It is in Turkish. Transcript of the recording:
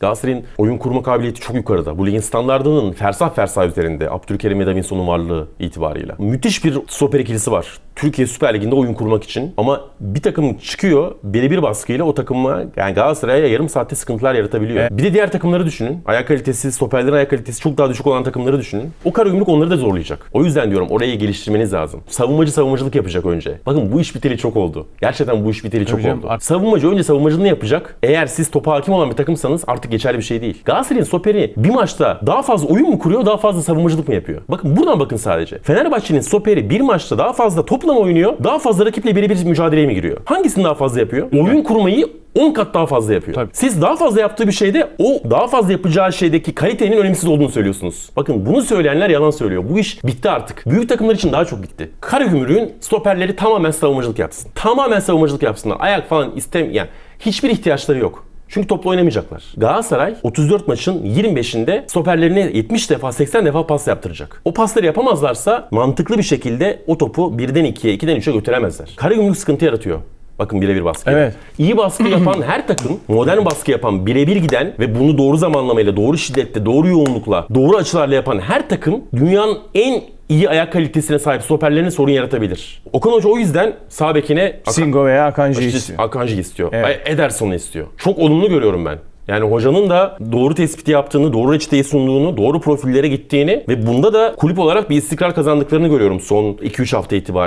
Galatasaray'ın oyun kurma kabiliyeti çok yukarıda. Bu ligin standartının fersah fersah üzerinde. Abdülkerim ve Davinson'un varlığı itibarıyla. Müthiş bir stoper ikilisi var. Türkiye Süper Ligi'nde oyun kurmak için. Ama bir takım çıkıyor birebir baskıyla o takıma yani Galatasaray'a yarım saatte sıkıntılar yaratabiliyor. Bir de diğer takımları düşünün. Ayak kalitesi, stoperlerin ayak kalitesi çok daha düşük olan takımları düşünün. O kara gümrük onları da zorlayacak. O yüzden diyorum orayı geliştirmeniz lazım. Savunmacı savunmacılık yapacak önce. Bakın bu iş biteli çok oldu. Gerçekten bu iş biteli çok canım, oldu. artık- Savunmacı önce savunmacılığını yapacak. Eğer siz topa hakim olan bir takımsanız artık geçerli bir şey değil. Galatasaray'ın stoperi bir maçta daha fazla oyun mu kuruyor, daha fazla savunmacılık mı yapıyor? Bakın buradan bakın sadece. Fenerbahçe'nin stoperi bir maçta daha fazla topla mı oynuyor, daha fazla rakiple birebir mücadeleye mi giriyor? Hangisini daha fazla yapıyor? Oyun kurmayı 10 kat daha fazla yapıyor. Tabii. Siz daha fazla yaptığı bir şeyde o daha fazla yapacağı şeydeki kalitenin önemsiz olduğunu söylüyorsunuz. Bakın bunu söyleyenler yalan söylüyor. Bu iş bitti artık. Büyük takımlar için daha çok bitti. Karagümrük'ün stoperleri tamamen savunmacılık yapsın. Tamamen savunmacılık yapsınlar. Ayak falan istem yani hiçbir ihtiyaçları yok. Çünkü topla oynamayacaklar. Galatasaray 34 maçın 25'inde stoperlerine 70 defa 80 defa pas yaptıracak. O pasları yapamazlarsa mantıklı bir şekilde o topu birden 2'ye 2'den 3'e götüremezler. Karagümrük sıkıntı yaratıyor. Bakın birebir baskı. Evet. İyi baskı yapan her takım, modern baskı yapan, birebir giden ve bunu doğru zamanlamayla, doğru şiddette, doğru yoğunlukla, doğru açılarla yapan her takım dünyanın en iyi ayak kalitesine sahip stoperlerine sorun yaratabilir. Okan Hoca o yüzden sağ bekine Singo veya Akanji'yi istiyor. Akanji istiyor. Evet. Ederson'u istiyor. Çok olumlu görüyorum ben. Yani hocanın da doğru tespiti yaptığını, doğru reçeteyi sunduğunu, doğru profillere gittiğini ve bunda da kulüp olarak bir istikrar kazandıklarını görüyorum son 2-3 hafta itibariyle.